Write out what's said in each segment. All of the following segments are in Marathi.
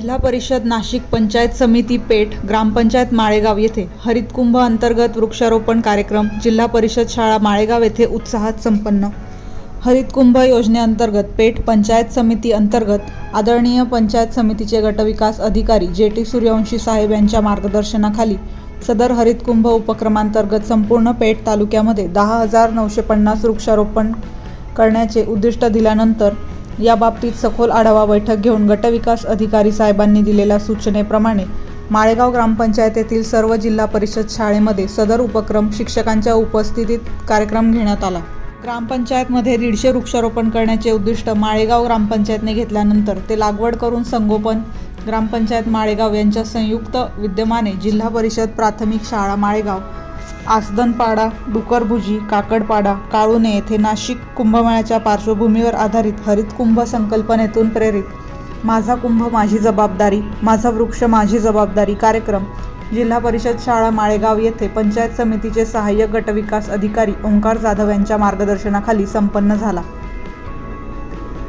जिल्हा परिषद नाशिक पंचायत समिती पेठ ग्रामपंचायत माळेगाव येथे हरितकुंभ अंतर्गत वृक्षारोपण कार्यक्रम जिल्हा परिषद शाळा माळेगाव येथे उत्साहात संपन्न. हरितकुंभ योजनेअंतर्गत पेठ पंचायत समिती अंतर्गत आदरणीय पंचायत समितीचे गटविकास अधिकारी जे टी सूर्यवंशी साहेब यांच्या मार्गदर्शनाखाली सदर हरितकुंभ उपक्रमांतर्गत संपूर्ण पेठ तालुक्यामध्ये दहा हजार नऊशे पन्नास वृक्षारोपण करण्याचे उद्दिष्ट दिल्यानंतर याबाबतीत सखोल आढावा बैठक घेऊन गटविकास अधिकारी साहेबांनी दिलेल्या सूचनेप्रमाणे माळेगाव ग्रामपंचायतीतील सर्व जिल्हा परिषद शाळेमध्ये सदर उपक्रम शिक्षकांच्या उपस्थितीत कार्यक्रम घेण्यात आला. ग्रामपंचायतमध्ये दीडशे वृक्षारोपण करण्याचे उद्दिष्ट माळेगाव ग्रामपंचायतने घेतल्यानंतर ते लागवड करून संगोपन ग्रामपंचायत माळेगाव यांच्या संयुक्त विद्यमाने जिल्हा परिषद प्राथमिक शाळा माळेगाव आसदनपाडा डुकरभुजी काकडपाडा काळुणे येथे नाशिक कुंभमेळ्याच्या पार्श्वभूमीवर आधारित हरित कुंभ संकल्पनेतून प्रेरित. माझा कुंभ माझी जबाबदारी माझा वृक्ष माझी जबाबदारी कार्यक्रम. जिल्हा परिषद शाळा माळेगाव येथे पंचायत समितीचे सहाय्यक गटविकास अधिकारी ओंकार जाधव यांच्या मार्गदर्शनाखाली संपन्न झाला.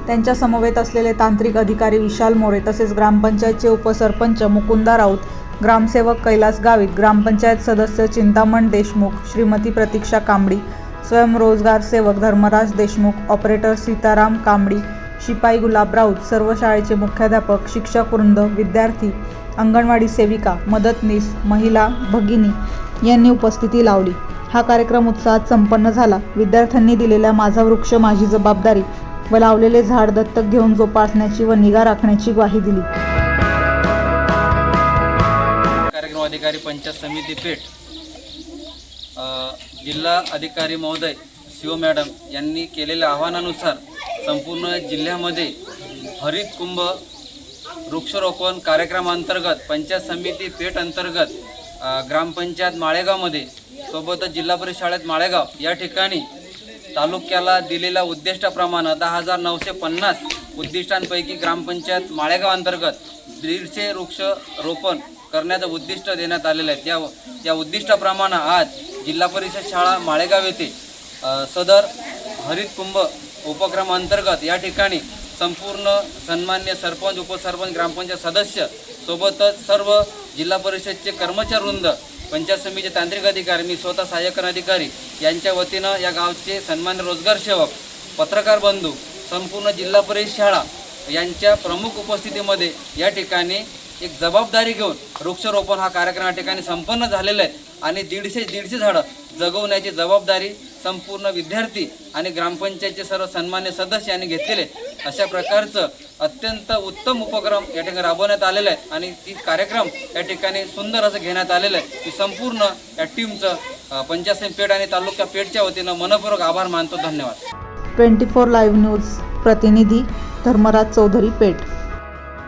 त्यांच्या समवेत असलेले तांत्रिक अधिकारी विशाल मोरे तसेच ग्रामपंचायतचे उपसरपंच मुकुंदा राऊत ग्रामसेवक कैलास गावित ग्रामपंचायत सदस्य चिंतामण देशमुख श्रीमती प्रतीक्षा कांबडी स्वयंरोजगार सेवक धर्मराज देशमुख ऑपरेटर सीताराम कांबडी शिपाई गुलाब राऊत सर्व शाळेचे मुख्याध्यापक शिक्षक वृंद विद्यार्थी अंगणवाडी सेविका मदतनीस महिला भगिनी यांनी उपस्थिती लावली. हा कार्यक्रम उत्साहात संपन्न झाला. विद्यार्थ्यांनी दिलेल्या माझा वृक्ष माझी जबाबदारी व लावलेले झाड दत्तक घेऊन जोपासण्याची व निगा राखण्याची ग्वाही दिली. अधिकारी पंचायत समिती पेठ जिल्हा अधिकारी महोदय शिव मॅडम यांनी केलेल्या आव्हानानुसार संपूर्ण जिल्ह्यामध्ये हरित कुंभ वृक्षारोपण कार्यक्रमांतर्गत पंचायत समिती पेठ अंतर्गत ग्रामपंचायत माळेगावमध्ये सोबतच जिल्हा परिषद शाळेत माळेगाव या ठिकाणी तालुक्याला दिलेल्या उद्दिष्टाप्रमाणे दहा हजार नऊशे पन्नास उद्दिष्टांपैकी ग्रामपंचायत माळेगाव अंतर्गत दीडशे वृक्ष रोपण करण्याचं उद्दिष्ट देण्यात आलेलं आहे. त्या त्या उद्दिष्टाप्रमाणे आज जिल्हा परिषद शाळा माळेगाव येथे सदर हरित कुंभ उपक्रमांतर्गत या ठिकाणी संपूर्ण सन्मान्य सरपंच उपसरपंच ग्रामपंचायत सदस्य सोबतच सर्व जिल्हा परिषदचे कर्मचारी वृंद पंचायत समितीचे तांत्रिक अधिकारी मी स्वतः सहाय्यक अधिकारी यांच्या वतीनं या गावचे सन्मान्य रोजगार सेवक पत्रकार बंधू संपूर्ण जिल्हा परिषद शाळा यांच्या प्रमुख उपस्थितीमध्ये या ठिकाणी एक जबाबदारी घेऊन वृक्षारोपण हा कार्यक्रम या ठिकाणी संपन्न झालेला आहे. आणि दीडशे दीडशे झाडं जगवण्याची जबाबदारी संपूर्ण विद्यार्थी आणि ग्रामपंचायतचे सर्व सन्मान्य सदस्य यांनी घेतलेले अशा प्रकारचं अत्यंत उत्तम उपक्रम या ठिकाणी राबवण्यात आलेला आहे. आणि ती कार्यक्रम या ठिकाणी सुंदर असं घेण्यात आलेलं आहे. की संपूर्ण या टीमचं पंचायत पेठ आणि तालुका पेठच्या वतीनं मनपूर्वक आभार मानतो. धन्यवाद. ट्वेंटी फोर लाईव्ह न्यूज प्रतिनिधी धर्मराज चौधरी पेठ.